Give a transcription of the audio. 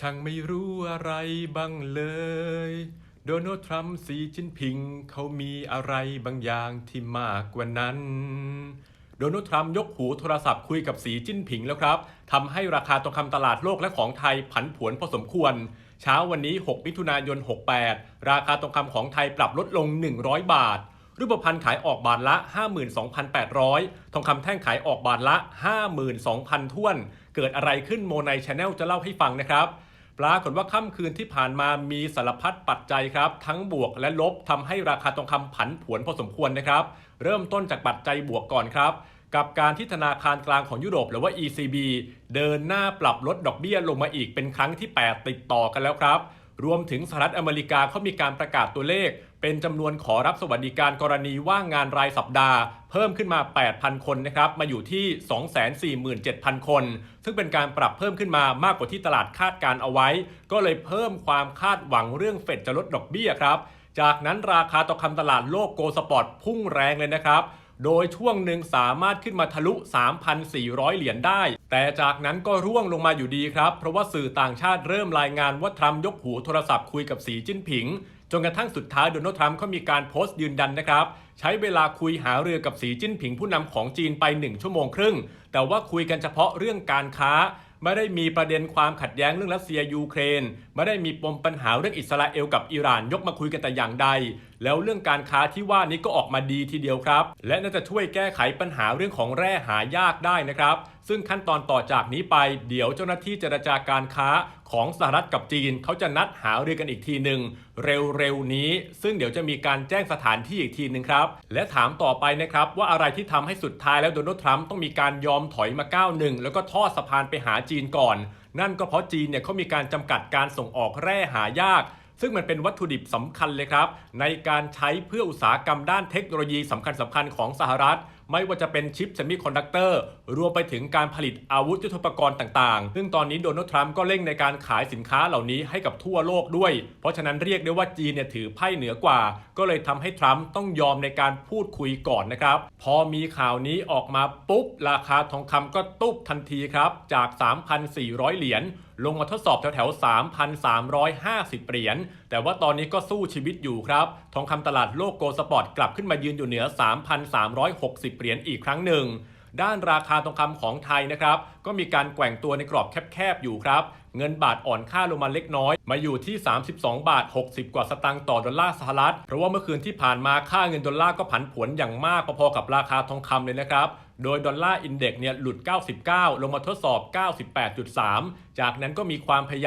ช่างไม่รู้อะไรบ้างเลย โดนัลด์ทรัมป์สีจิ้นผิง เขามีอะไรบางอย่างที่มากกว่านั้น โดนัลด์ทรัมป์ยกหูโทรศัพท์คุยกับสีจิ้นผิงแล้วครับทำให้ราคาทองคำตลาดโลกและของไทยผันผวนพอสมควร เช้าวันนี้ 6 มิถุนายน 68 ราคาทองคำของไทยปรับลดลง 100 บาทรูปพรรณขายออกบาทละ 52,800 ทองคำแท่งขายออกบาทละ 52,000 ท้วน เกิดอะไรขึ้นโมไนชาแนลจะเล่าให้ฟังนะครับ ปรากฏว่าค่ำคืนที่ผ่านมามีสารพัดปัจจัยครับ ทั้งบวกและลบทำให้ราคาทองคำผันผวนพอสมควรนะครับ เริ่มต้นจากปัจจัยบวกก่อนครับ กับการที่ธนาคารกลางของยุโรปหรือว่า ECB เดินหน้าปรับลดดอกเบี้ยลงมาอีกเป็นครั้งที่ 8 ติดต่อกันแล้วครับ รวมถึงสหรัฐอเมริกาเขามีการประกาศตัวเลข เป็นจำนวนขอรับสวัสดิการกรณีว่างงานรายสัปดาห์ เพิ่มขึ้นมา 8,000 คนนะครับมาอยู่ที่ 247,000 คน ซึ่งเป็นการปรับเพิ่มขึ้นมามากกว่าที่ตลาดคาดการเอาไว้ ก็เลยเพิ่มความคาดหวังเรื่องเฟดจะลดดอกเบี้ยครับ จากนั้นราคาทอคำตลาดโลกโกลสปอร์ตพุ่งแรงเลยนะครับโดยช่วงหนึ่งสามารถขึ้นมาทะลุ 3,400 เหรียญได้ แต่จากนั้นก็ร่วงลงมาอยู่ดีครับ เพราะว่าสื่อต่างชาติเริ่มรายงานว่าทรัมป์ยกหูโทรศัพท์คุยกับสีจิ้นผิง จนกระทั่งสุดท้ายโดนัลด์ทรัมป์เขามีการโพสต์ยืนยันนะครับ ใช้เวลาคุยหาเรือกับสีจิ้นผิงผู้นำของจีนไป 1 ชั่วโมงครึ่ง แต่ว่าคุยกันเฉพาะเรื่องการค้า ไม่ได้มีประเด็นความขัดแย้งเรื่องรัสเซียยูเครน ไม่ได้มีปมปัญหาเรื่องอิสราเอลกับอิหร่านยกมาคุยกันแต่อย่างใด แล้วเรื่องการค้าที่ว่านี้ก็ออกมาดีทีเดียวครับ และน่าจะช่วยแก้ไขปัญหาเรื่องของแร่หายากได้นะครับ ซึ่งขั้นตอนต่อจากนี้ไป เดี๋ยวเจ้าหน้าที่เจรจาการค้าของสหรัฐกับจีนเขาจะนัดหารือกันอีกทีหนึ่งเร็วๆนี้ ซึ่งเดี๋ยวจะมีการแจ้งสถานที่อีกทีหนึ่งครับ และถามต่อไปนะครับว่าอะไรที่ทำให้สุดท้ายแล้วโดนัลด์ทรัมป์ต้องมีการยอมถอยมาก้าวหนึ่งแล้วก็ทอดสะพานไปหาจีนก่อน นั่นก็เพราะจีนเนี่ยเขามีการจำกัดการส่งออกแร่หายาก ซึ่งมันเป็นวัตถุดิบสำคัญเลยครับ ในการใช้เพื่ออุตสาหกรรมด้านเทคโนโลยีสำคัญสำคัญของสหรัฐ ไม่ว่าจะเป็นชิปเซมิคอนดักเตอร์รวมไปถึงการผลิตอาวุธยุทโธปกรณ์ต่างๆ ซึ่งตอนนี้โดนัลด์ทรัมป์ก็เร่งในการขายสินค้าเหล่านี้ให้กับทั่วโลกด้วย เพราะฉะนั้นเรียกได้ว่าจีนเนี่ยถือไพ่เหนือกว่า ก็เลยทำให้ทรัมป์ต้องยอมในการพูดคุยก่อนนะครับ พอมีข่าวนี้ออกมาปุ๊บราคาทองคำก็ตุ๊บทันทีครับจาก 3,400 เหรียญ ลงมาทดสอบแถวๆ 3,350 เหรียญ แต่ว่าตอนนี้ก็สู้ชีวิตอยู่ครับ ทองคำตลาดโลกโกลสปอร์ตกลับขึ้นมายืนอยู่เหนือ 3,360 เหรียญอีกครั้งหนึ่งด้านราคาทองคำของไทยนะครับ ก็มีการแกว่งตัวในกรอบแคบๆอยู่ครับ เงินบาทอ่อนค่าลงมาเล็กน้อย มาอยู่ที่ 32 บาท 60 กว่าสตางค์ต่อดอลลาร์สหรัฐ เพราะว่าเมื่อคืนที่ผ่านมาค่าเงินดอลลาร์ก็ผันผวนอย่างมากพอๆกับราคาทองคำเลยนะครับ โดยดอลลาร์อินเด็กซ์เนี่ยหลุด 99 ลงมาทดสอบ 98.3 จากนั้นก็มีความพยายาม